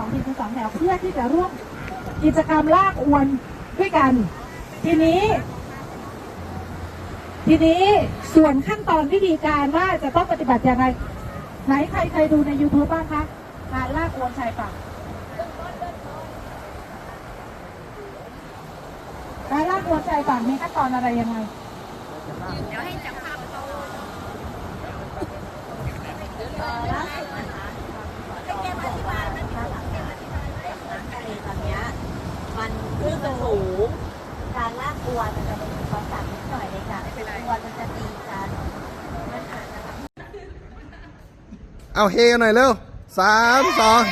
องแถวเพื่อที่จะร่วมกิจกรรมลากอวนด้วยกัน ทีนี้ ทีนี้ส่วนขั้นตอนวิธีการว่าจะต้องปฏิบัติอย่างไร ไหนใครเคยดูใน YouTube บ้างคะการลากอวนชายฝั่งการลากอวนชายฝั่งมีขั้นตอนอะไรยังไงตอนเนี้ยมันขึ้นสูง กลัวมันจะเป็นความต่านิดหน่อยเลยจ้ะไม่เป็นไรกลัวมันจะตีกันมันอาจจะ เอาเฮกันหน่อยเร็วสามสอง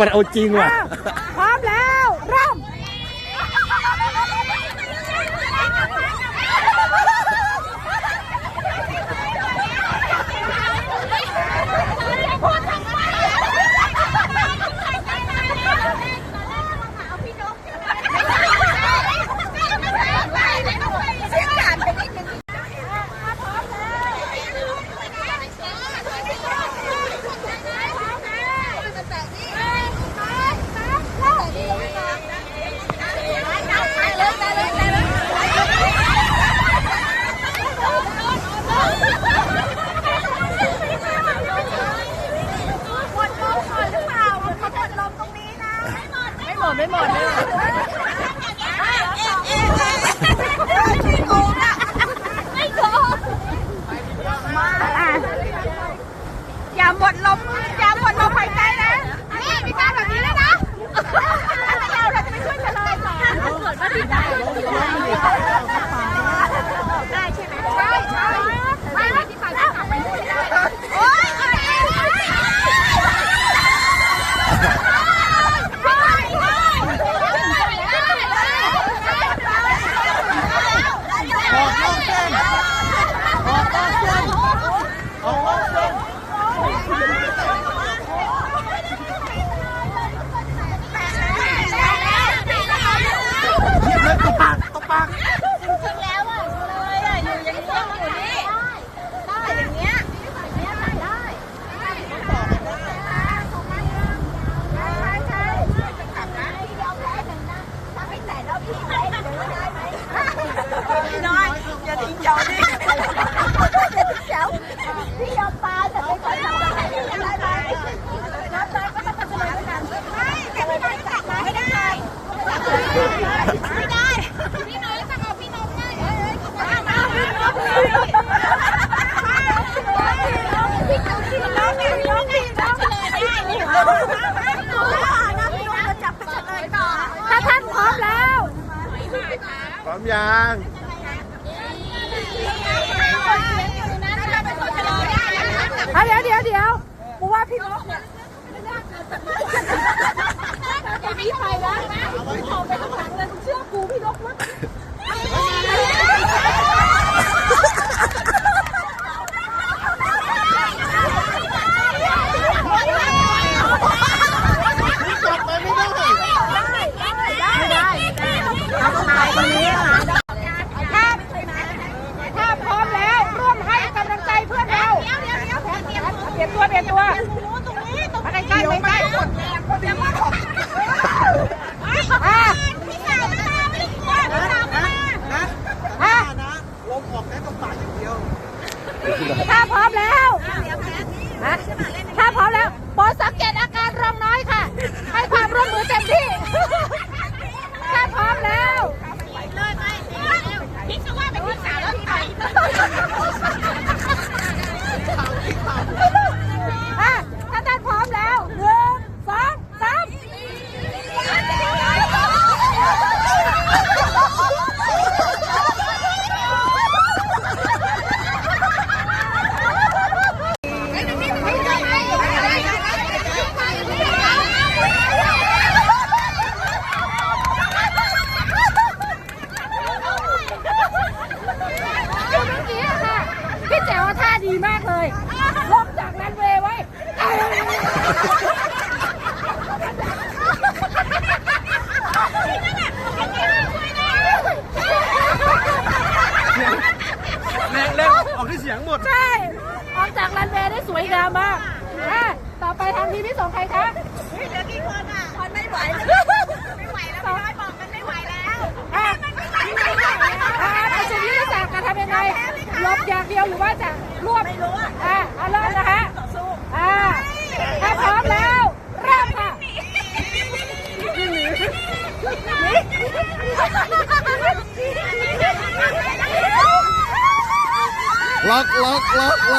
มันเอาจริงว่ะ 加油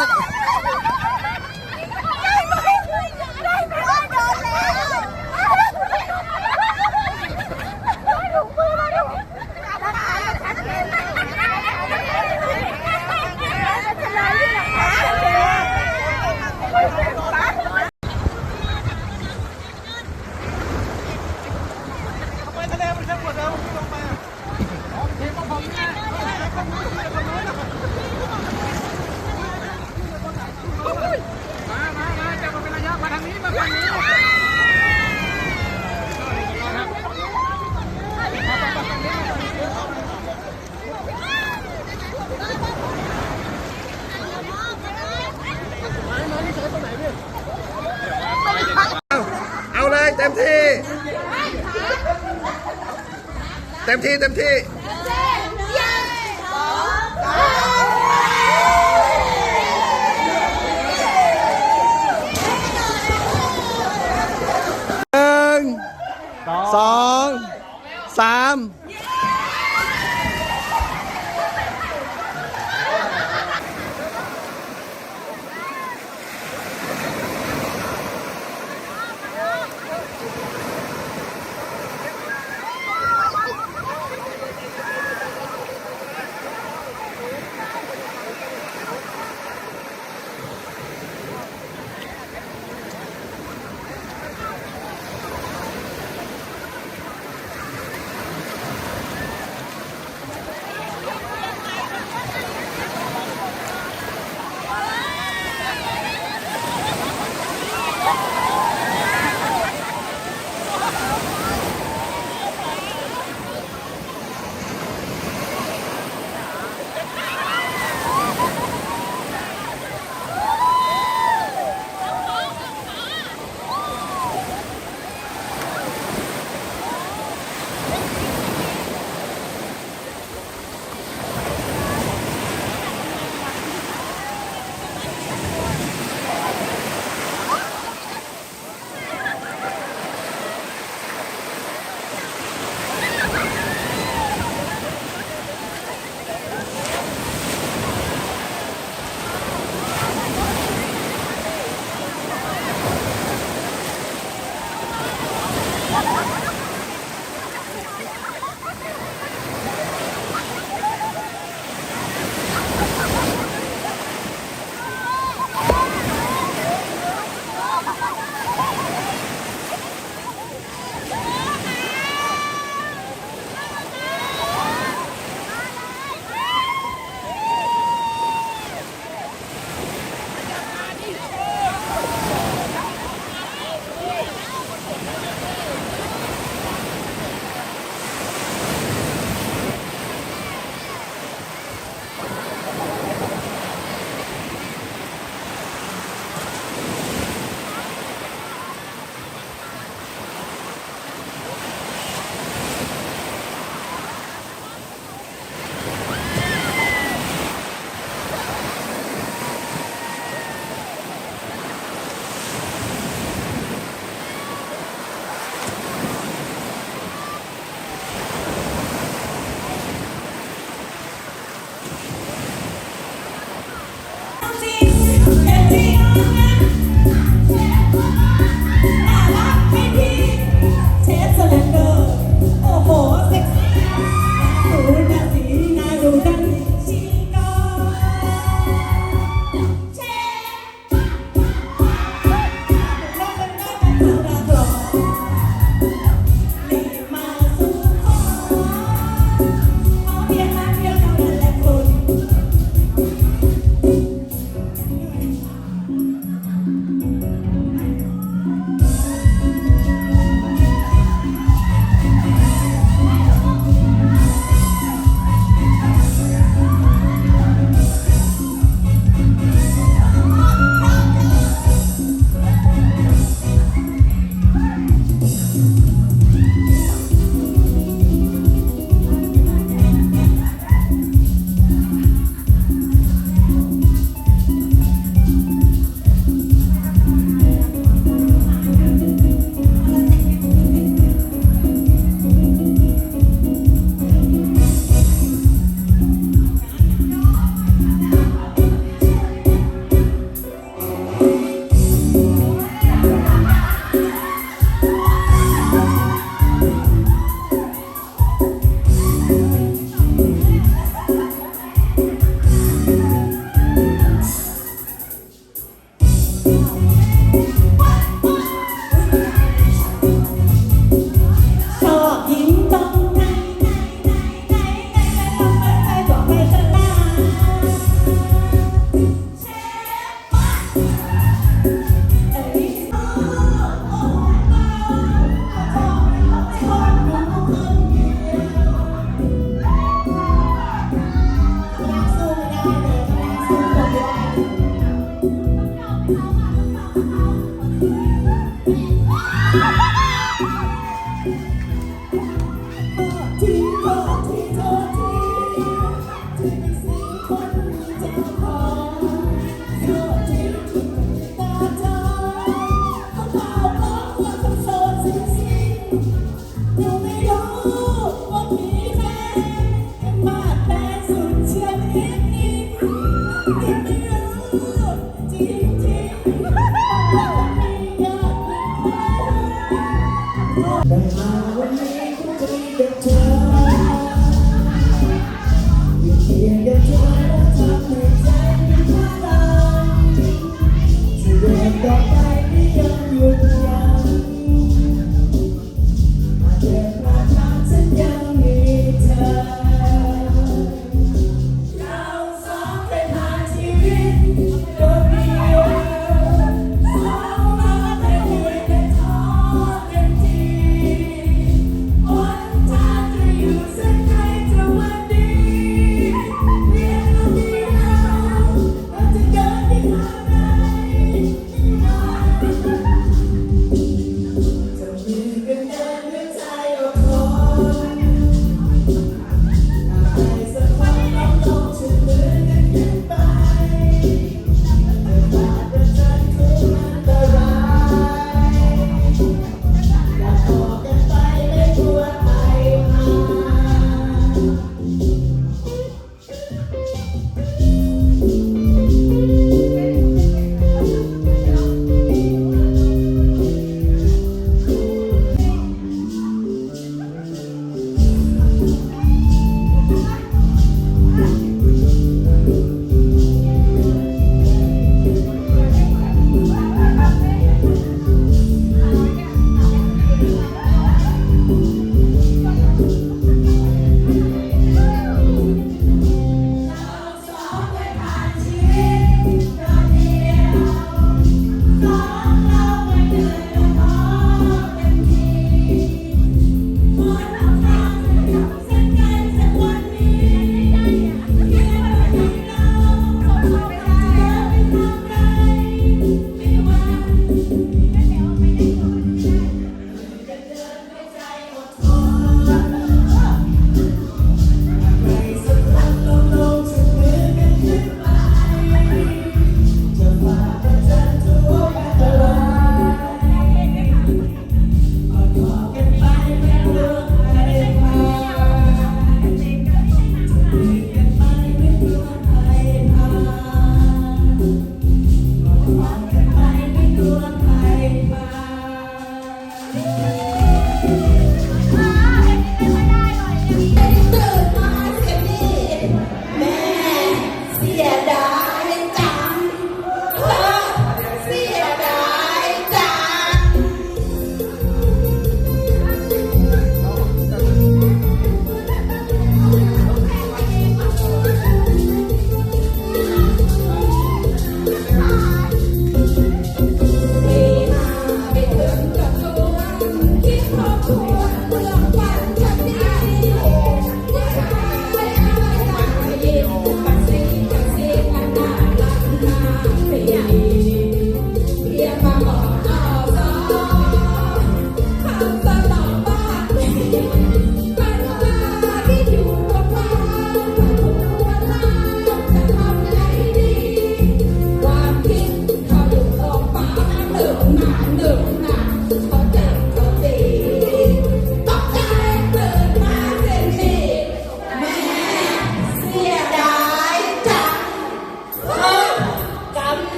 ล็อกล็อก ได้ไหมได้ไหมโดนแล้วถูกมือมาดูหลักฐานชัดเจนเลยจะเลยที่หลักฐานชัดเจน เอาเลยเต็มที่ เต็มที่เต็มที่